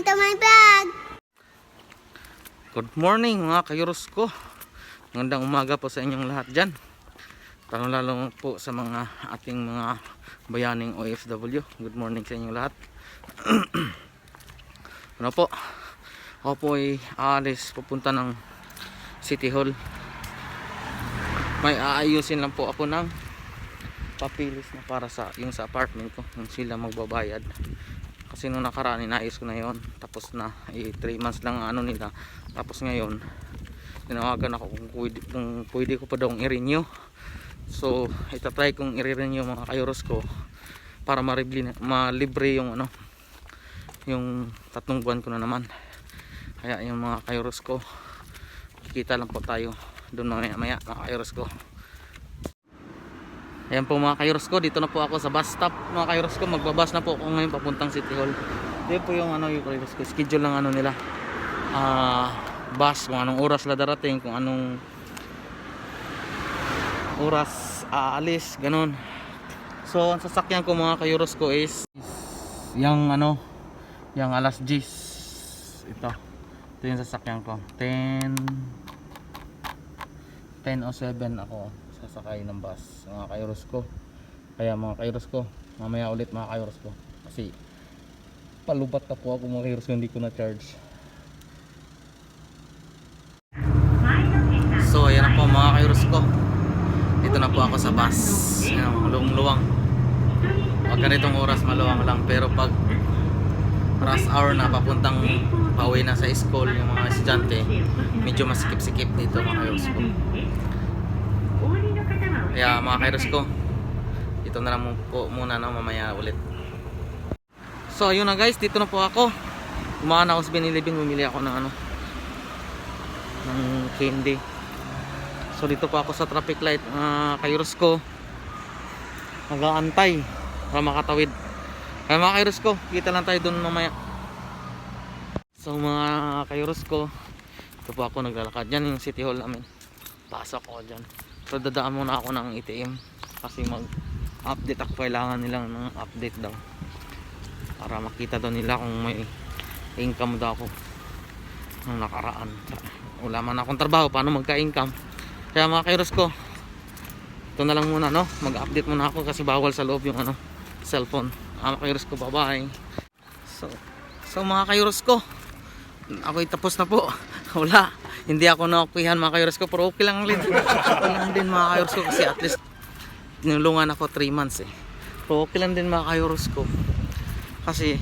Welcome to my vlog! Good morning mga kayuros ko. Magandang umaga po sa inyong lahat dyan. Lalo lalo po sa mga ating mga bayaning OFW. Good morning sa inyong lahat. ano po? Ako po ay aalis pupunta ng City Hall. May aayusin lang po ako ng papilis na para sa yung sa apartment ko. Yung sila magbabayad. Kasi nung nakaraan inayos ko na yon Tapos na 3 months lang ang ano nila. Tapos ngayon tinawagan ako kung pwede, kung pwede ko pa daw i-renew. So itatry kong i-renew mga kayuros ko para marible, malibre yung ano yung tatlong buwan ko na naman. Kaya yung mga kayuros ko kikita lang po tayo doon mamaya maya mga kayuros ko. Ayan po mga kayuros ko, dito na po ako sa bus stop mga kayuros ko, magbabas na po ako ngayon papuntang City Hall. Ito po yung ano yung kayuros ko, schedule ng ano nila. Ah, bus kung anong oras la darating, kung anong oras aalis, ganun. So, ang sasakyan ko mga kayuros ko is yung ano, yung alas 10. Ito. Ito yung sasakyan ko. 10 10 o 7 ako sasakay ng bus mga kairos ko. Kaya mga kairos ko mamaya ulit mga kairos ko. Kasi palubat na po ako mga kairos ko hindi ko na charge so ayan na po mga kairos ko. Dito na po ako sa bus. Ayan, luwang luwang pag ganitong oras maluwang lang. Pero pag rush hour na papuntang pauwi na sa school yung mga estudyante medyo masikip-sikip dito mga kairos ko kaya mga kairos ko, dito na lang po muna no, mamaya ulit. So ayun na guys, dito na po ako. Kumahan ako sa Binilibing, bumili ako ng ano, ng candy. So dito po ako sa traffic light, mga kairos ko. Nag-aantay para makatawid. Kaya mga kairos ko, kita lang tayo doon mamaya. So mga kairos ko, ito po ako naglalakad. Yan yung city hall namin. Pasok ako dyan. So dadaan muna ako ng ATM kasi mag update ako. Kailangan nilang ng update daw para makita daw nila kung may income daw ako nung nakaraan. Wala man akong trabaho paano magka-income? Kaya mga kairos ko ito na lang muna no? Mag update muna ako kasi bawal sa loob yung ano cellphone. Ah, mga kairos ko bye bye so, so mga kairos ko ako'y tapos na po. Wala. Hindi ako nakupihan mga kayors ko. Pero okay lang din okay lang din mga kayors ko kasi at least nilungan ako 3 months eh. Pero okay lang din mga kayors ko. Kasi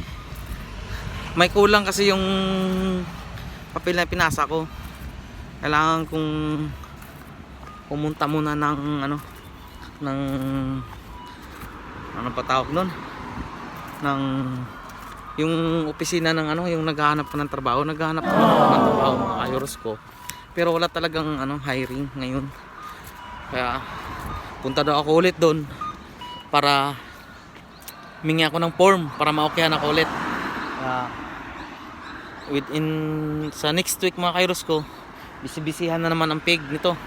may kulang kasi yung papel na pinasa ko. Kailangan kong pumunta muna ng ano ng ano pa tawag nun? Ng yung opisina ng ano, yung naghahanap ng trabaho, naghahanap pa ng trabaho mga kayuros ko. Pero wala talagang ano, hiring ngayon. Kaya punta daw ako ulit doon para mingi ako ng form para maokyahan ako ulit. Kaya within sa next week mga kairos ko, bisibisihan na naman ang pig nito.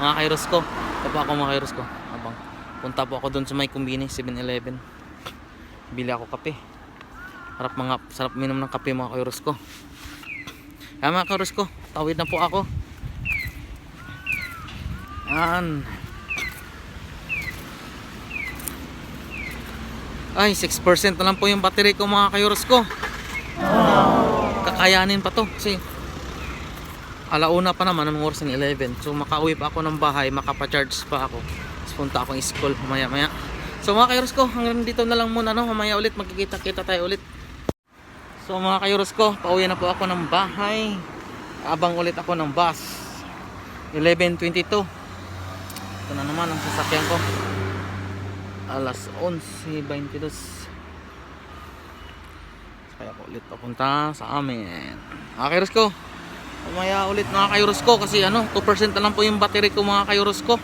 Mga kairos ko. Ito po ako mga kairos ko. Abang punta po ako doon sa may kumbini 7-Eleven. Bili ako kape. Sarap mga sarap minom ng kape mga kairos ko. Kaya mga kairos ko, tawid na po ako. Yan. Ay, 6% na lang po yung battery ko mga kairos ko. Kakayanin pa to kasi alauna pa naman ng oras ng 11. So makauwi pa ako ng bahay, makapa-charge pa ako. Tapos punta akong school maya maya. So mga kairos ko, hanggang dito na lang muna no. Mamaya ulit magkikita-kita tayo ulit. So mga kayuros ko, pauwi na po ako ng bahay. Abang ulit ako ng bus. 11.22. Ito na naman ang sasakyan ko. Alas 11.22. Kaya ako ulit papunta sa amin. Mga kayuros ko, Umaya ulit mga kayuros ko kasi ano, 2% na lang po yung battery ko mga kayuros ko.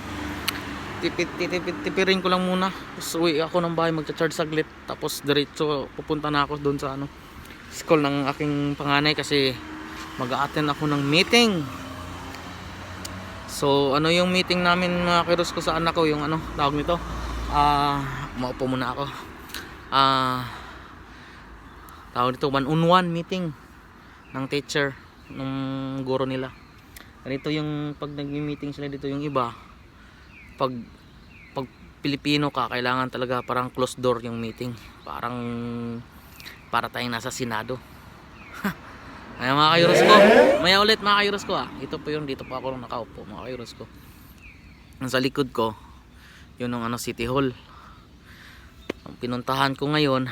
Tipid, tipid, tipirin ko lang muna. Tapos uwi ako ng bahay, magcha-charge saglit. Tapos diretso pupunta na ako doon sa ano, school ng aking panganay kasi mag-a-attend ako ng meeting. So, ano yung meeting namin mga kiros ko sa anak ko, yung ano, tawag nito. Ah, maupo muna ako. Ah, tawag dito one on one meeting ng teacher ng guro nila ganito yung pag nag-meeting sila dito yung iba pag pag Pilipino ka kailangan talaga parang closed door yung meeting parang para tayong nasa senado. Ayan mga kayuros ko maya ulit mga kayuros ko ah. Ito po yung dito po ako nakaupo mga kayuros ko sa likod ko yun ang ano city hall. Ang pinuntahan ko ngayon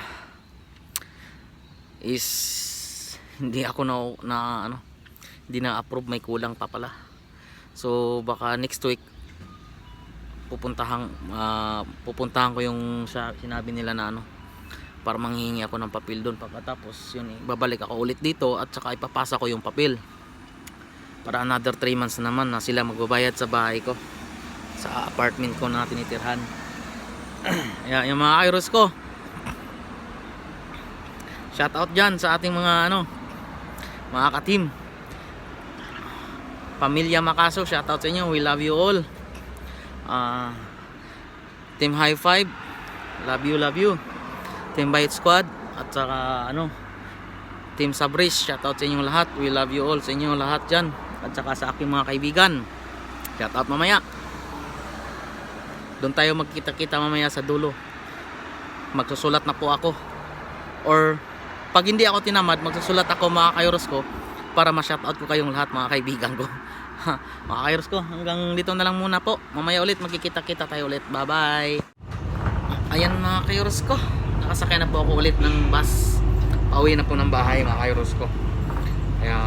is hindi ako na, na ano hindi na approve may kulang pa pala. So baka next week pupuntahan ah, pupuntahan ko yung sinabi nila na ano para manghihingi ako ng papel doon pagkatapos yun eh, babalik ako ulit dito at saka ipapasa ko yung papel para another 3 months naman na sila magbabayad sa bahay ko sa apartment ko na tinitirhan Ayan, yung mga kairos ko shout out dyan sa ating mga ano mga ka-team Pamilya Makaso, shout out sa inyo. We love you all. Ah, Team High Five, love you, love you. Team Bite Squad at saka ano Team Sabris, shout out sa inyong lahat. We love you all sa inyong lahat diyan at saka sa aking mga kaibigan. Shout out mamaya. Doon tayo magkita-kita mamaya sa dulo. Magsusulat na po ako. Or pag hindi ako tinamad, magsusulat ako mga kayros ko para ma-shoutout ko kayong lahat mga kaibigan ko. mga kayros ko, hanggang dito na lang muna po. Mamaya ulit magkikita-kita tayo ulit. Bye-bye. Ayan mga kayros ko. Nakasakay na po ako ulit ng bus. Pauwi na po ng bahay mga kayros ko. Kaya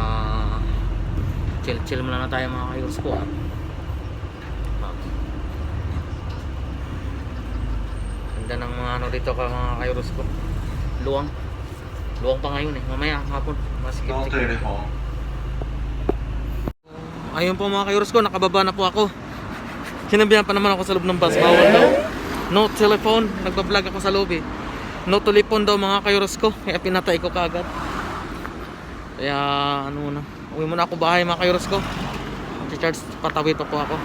chill-chill muna na tayo mga kayros ko. Ah. Ganda ng mga ano dito ka mga kayros ko. Luwang. Luwang pa ngayon eh. Mamaya hapon. Masikip home. Ayun po mga kayuros ko, nakababa na po ako. Sinabihan pa naman ako sa loob ng bus. Bawal daw. No telephone. Nagbablog ako sa loob eh. No telephone daw mga kayuros ko. Kaya pinatay ko kagad. Kaya ano na. Uwi muna ako bahay mga kayuros ko. Mag-charge patawid pa po ako.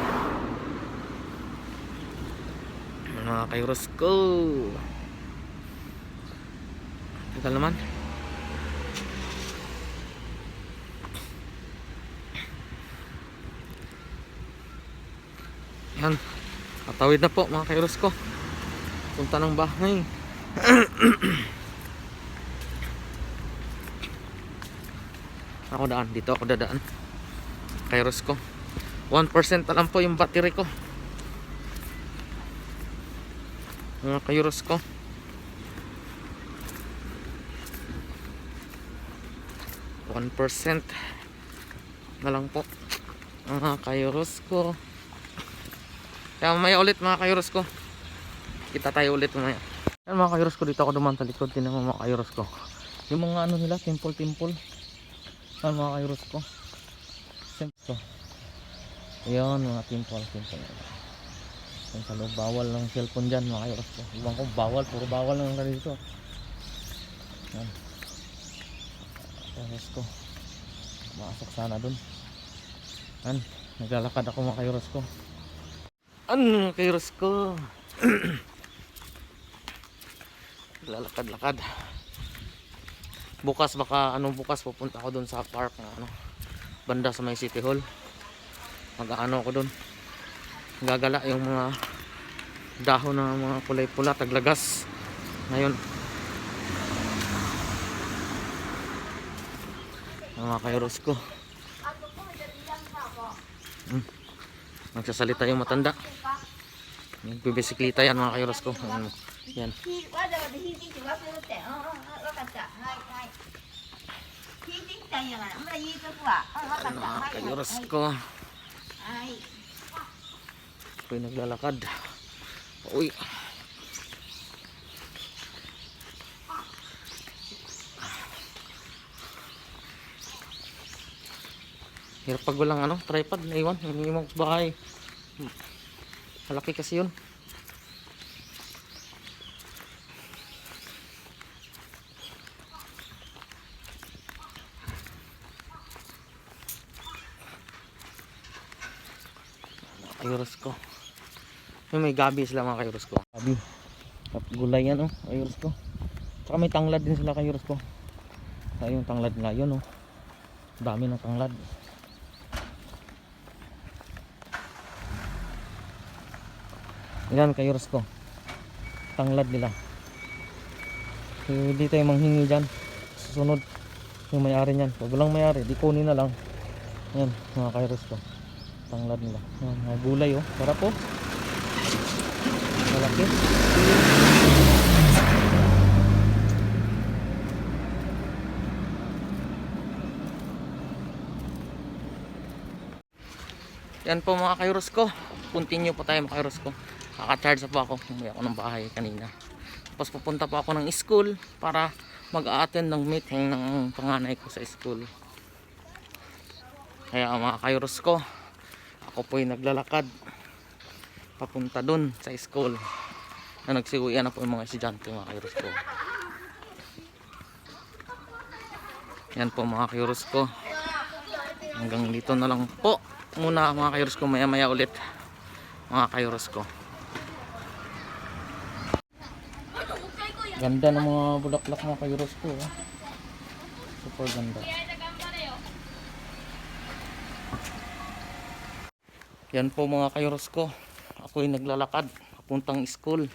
Mga kayuros ko. Tagal naman. Yan. Patawid na po mga kairos ko. Punta ng bahay. ako daan. Dito ako dadaan. Kairos ko. 1% na lang po yung battery ko. Mga kairos ko. One percent na lang po mga kairos ko kaya mamaya ulit mga kairos ko. Kita tayo ulit mamaya. Yan mga kairos ko dito ako duman sa likod. Tinan mo mga kairos ko. Yung mga ano nila, temple temple. Yan mga kairos ko. Temple. Ayan mga temple temple. Yan sa loob, bawal ng cellphone dyan mga kairos ko. Ibang ko bawal, puro bawal lang lang dito. Yan. Kairos ko. Masok sana dun. Yan. Naglalakad ako mga kairos ko. Ano kairos ko? Lalakad-lakad. Bukas baka ano bukas pupunta ako doon sa park na ano banda sa may City Hall. Mag-ano ako doon. Gagala yung mga dahon ng mga kulay pula taglagas. Ngayon. Mga kairos ko. Hmm. Nagsasalita yung matanda. Nagbibisiklita yan mga kairos ko. Ano, yan. Wala daw Ano, oras ko. Ako'y naglalakad. Uy. Hirap pag walang ano, tripod, naiwan, yung imong bahay. Hmm. Malaki kasi yun. Ayuros ko. Yung may gabi sila mga kayuros ko. Gabi. Gulay yan oh, ayuros ko. Tsaka may tanglad din sila kayuros ko. Ay, yung tanglad nga yun, oh. Dami ng tanglad. Yan, kayuros ko. Tanglad nila. So, hindi tayo manghingi dyan. Susunod yung may-ari niyan. Pag walang may-ari, di kunin na lang. Yan, mga kairos ko. Tanglad nila. Yan, mga gulay oh. Sarap po. Malaki. Yan po mga kairos ko. Continue po tayo mga kairos ko. Kaka-charge po ako. Umuwi ako ng bahay kanina. Tapos pupunta po ako ng school para mag-a-attend ng meeting ng panganay ko sa school. Kaya mga kairos ko, ako po ay naglalakad papunta dun sa school na nagsiguyan na po yung mga estudyante mga kairos ko. Yan po mga kairos ko. Hanggang dito na lang po muna mga kairos ko maya maya ulit mga kairos ko. Ganda ng mga bulaklak mga kairos ko. oh. Super ganda. Yan po mga kairos ko. Ako ay naglalakad papuntang school.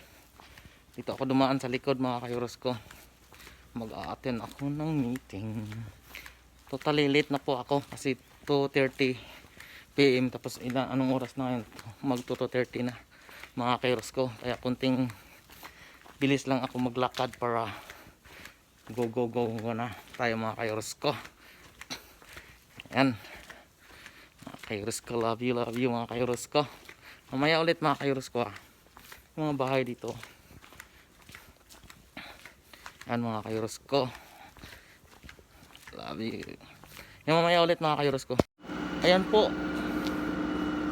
Dito ako dumaan sa likod mga kairos ko. Mag-a-attend ako ng meeting. Totally late na po ako kasi 2.30 PM tapos ilan anong oras na ngayon? Mag 2.30 na mga kairos ko. Kaya kunting bilis lang ako maglakad para go go go go na tayo mga kairos ko. Ayan. Kairos ko, love you, love you mga kairos ko. Mamaya ulit mga kairos ko ah. Mga bahay dito. Ayan mga kairos ko. Love you. Yung mamaya ulit mga kairos ko. Ayan po.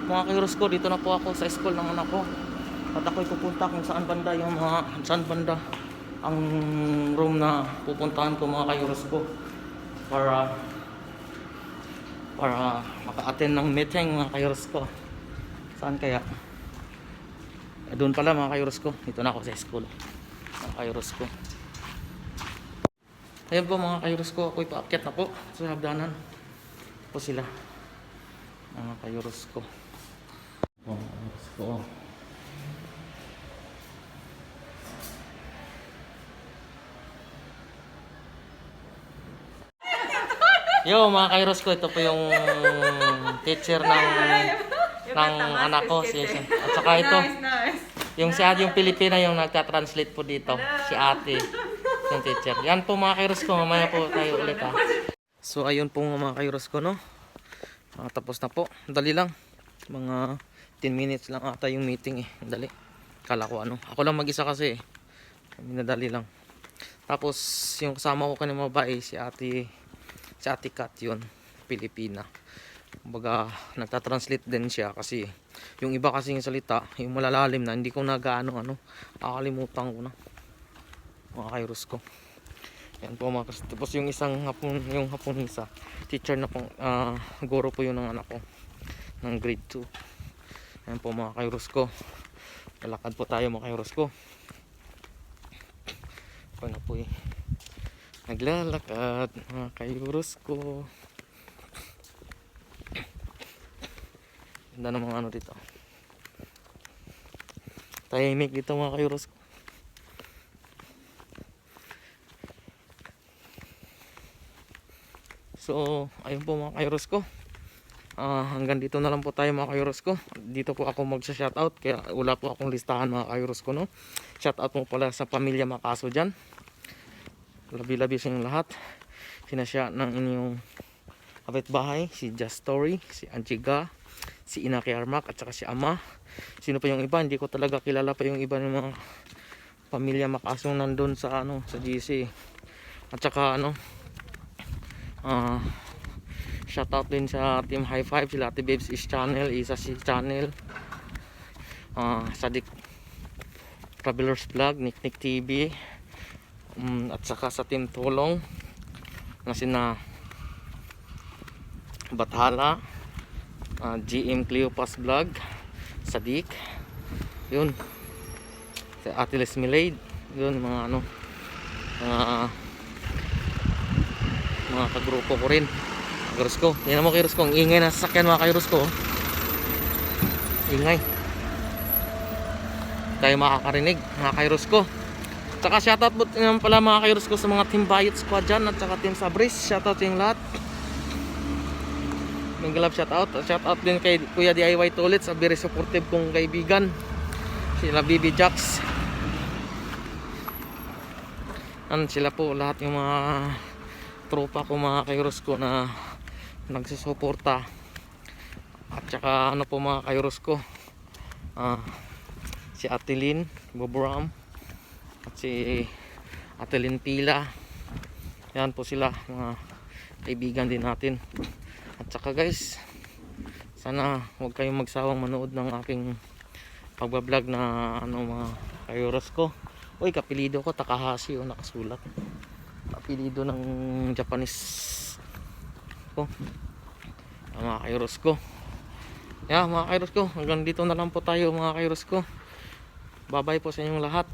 Mga kairos ko, dito na po ako sa school ng anak ko. At ako'y pupunta kung saan banda yung mga saan banda ang room na pupuntahan ko mga kairos ko para para maka-attend ng meeting mga kairos ko. Saan kaya? Eh, doon pala mga kairos ko. Dito na ako sa school. Mga kairos ko. Ayan po mga kairos ko. Ako'y paakyat na po sa hagdanan. Po sila. Mga kairos ko. Mga kairos ko. Yo, mga kairos ko, ito po yung teacher ng ng anak ko si at saka ito. Yung si ate yung Pilipina yung nagta-translate po dito. Si ate yung teacher. Yan po mga kairos ko. Mamaya po tayo ulit ha so ayun po mga kairos ko no? Ah, tapos na po. Dali lang. Mga 10 minutes lang ata yung meeting eh. Dali. Kala ko ano. Ako lang mag-isa kasi eh. Minadali lang. Tapos yung kasama ko kanina babae si ate si ate Kat yun Pilipina Kumbaga, nagta-translate din siya kasi yung iba kasi yung salita, yung malalalim na, hindi ko na gaano ano, nakakalimutan ko na. Mga kairos ko. Yan po mga kairos. Tapos yung isang hapon, yung haponisa, teacher na pong, ah, guro po yun ng anak ko, ng grade 2. Yan po mga kairos ko. Lalakad po tayo mga kairos ko. Ako na po eh. Naglalakad, mga kairos ko. Ganda ng mga ano dito. Tahimik dito mga kairos ko. So, ayun po mga kairos ko. Ah, hanggang dito na lang po tayo mga kairos ko. Dito po ako magsha-shoutout kaya wala po akong listahan mga kairos ko no. Shoutout mo pala sa pamilya Makaso diyan. Labi-labi sa inyong lahat. Sinasya ng inyong kapitbahay, si Just Story, si Anchiga, si Inaki Armak at saka si Ama. Sino pa yung iba? Hindi ko talaga kilala pa yung iba ng mga pamilya makasong nandun sa ano sa GC. At saka ano ah shoutout din sa Team High Five, sila Ate Babes is channel, Isa si channel. ah Sadik Travelers Vlog, Nick Nick TV. Um, at saka sa Team Tulong na sina Bathala uh, GM Cleopas Vlog Sadik yun. Si Ate Les Milade yun mga ano uh, mga kagrupo ko rin. Kairos ko yan mo kairos ko ang ingay na sasakyan mga kairos ko oh. ingay. Tayo makakarinig mga kairos ko Tsaka shoutout po naman pala mga kairos ko sa mga team Bayot Squad dyan at saka team Sabris. Shoutout yung lahat. Mingalab shoutout. Shoutout din kay Kuya DIY Tulit sa very supportive kong kaibigan. Sila BB Jacks. Ano sila po lahat yung mga tropa ko mga kairos ko na nagsusuporta. At saka ano po mga kairos ko. Ah, si Atilin, Bobram, at si Atelin Pila yan po sila mga kaibigan din natin. At saka guys sana huwag kayong magsawang manood ng aking pagbablog na ano mga kayuros ko. Uy kapilido ko Takahashi o nakasulat. Kapilido ng Japanese ko. Mga kayuros ko. Yeah mga kayuros ko hanggang dito na lang po tayo mga kayuros ko. Bye bye po sa inyong lahat